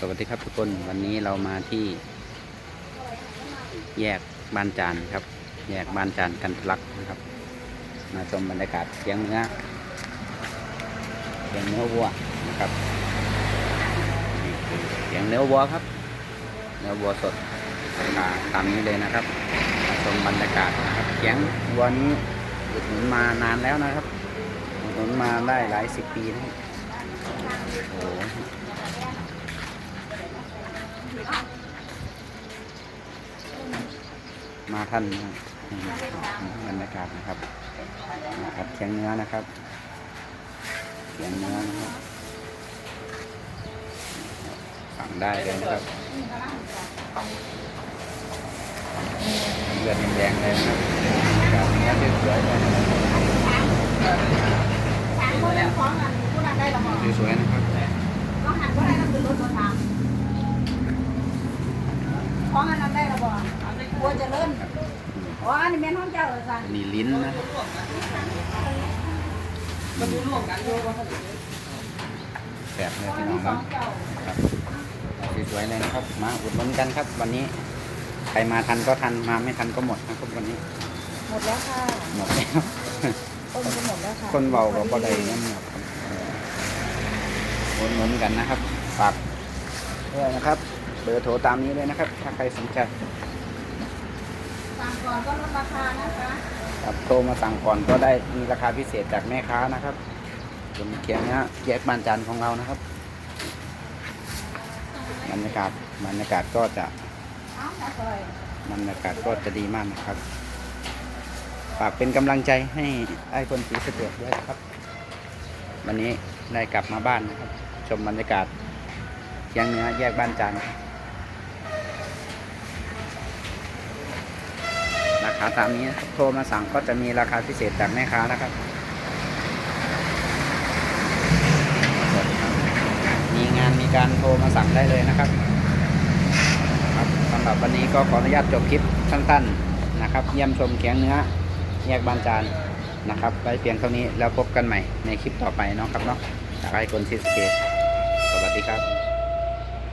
สวัสดีครับทุกคนวันนี้เรามาที่ แยกบ้านจานครับ แยกบ้านจานกันทลักนะครับ มาชมบรรยากาศเสียงเนื้อเสียงเนื้อวัวนะครับนี่คือเสียงเนื้อวัวครับ เนื้อวัวสดมาตามนี้เลยนะครับมาชมบรรยากาศนะครับเสียงวัวนี้อุดหนุนมานานแล้วนะครับอุดหนุนมาได้หลายสิบปีนะครับโอ้โห มาท่านนะครับนี่บรรยากาศนะครับนะครับเคียงเนื้อนะครับเคียงเนื้อนะครับสั่งได้เลยนะครับเลือดแดงๆเลยนะครับกับเนื้อสวยๆเลยนะครับถามคนนั้นของอันผู้นั้นได้หรอบอกสวยๆนะครับก็หันผู้นั้นคือรถตัวถามของอันนั้นได้หรอบอ กกลัวจะเลิ่นอ๋ออันนี้เป็นห้องเจ้าเหรอจ๊ะอันนี้ลิ้นนะครับแบบเลยอัพี่นน้อนี้งขคอรับงเจ้าครับสวยๆเลยนะครับ มาอุดหนุนกันครับ วันนี้ ใครมาทันก็ทัน มาไม่ทันก็หมดนะครับวันนี้ หมดแล้วค่ะ หมดแล้วต้นก็หมดแล้วค่ะ คนเบาก็บ่ได้เงินหมดครับอุดหนุนกันนะครับ ฝากด้วยนะครับ เบอร์โทรตามนี้เลยนะครับ ถ้าใครสนใจ สั่งก่อนก็ลดราคานะคะครับโทรมาสั่งก่อนก็ได้มีราคาพิเศษจากแม่ค้านะครับบนเขียงเนี้ยแยกบานจันทร์ของเรานะครับบรรยากาศบรรยากาศก็จะเอ้ามาซอยบรรยากาศก็จะดีมากนะครับฝากเป็นกำลังใจให้ไอ้คนสีสะเกดด้วยนะครับ วันนี้ได้กลับมาบ้านนะครับ ชมบรรยากาศเคียงเนื้อแยกบ้านจานราคาตามนี้โทรมาสั่งก็จะมีราคาพิเศษจากแม่ค้านะครับมีงานมีการโทรมาสั่งได้เลยนะครับครับสำหรับวันนี้ก็ขออนุญาตจบคลิปสั้นๆนะครับ เยี่ยมชมเขียงเนื้อแยกบานจานนะครับไว้เพียงเท่านี้แล้วพบกันใหม่ในคลิปต่อไปเนาะครับเนาะจากไอคอนซิสเกตสวัสดีครับ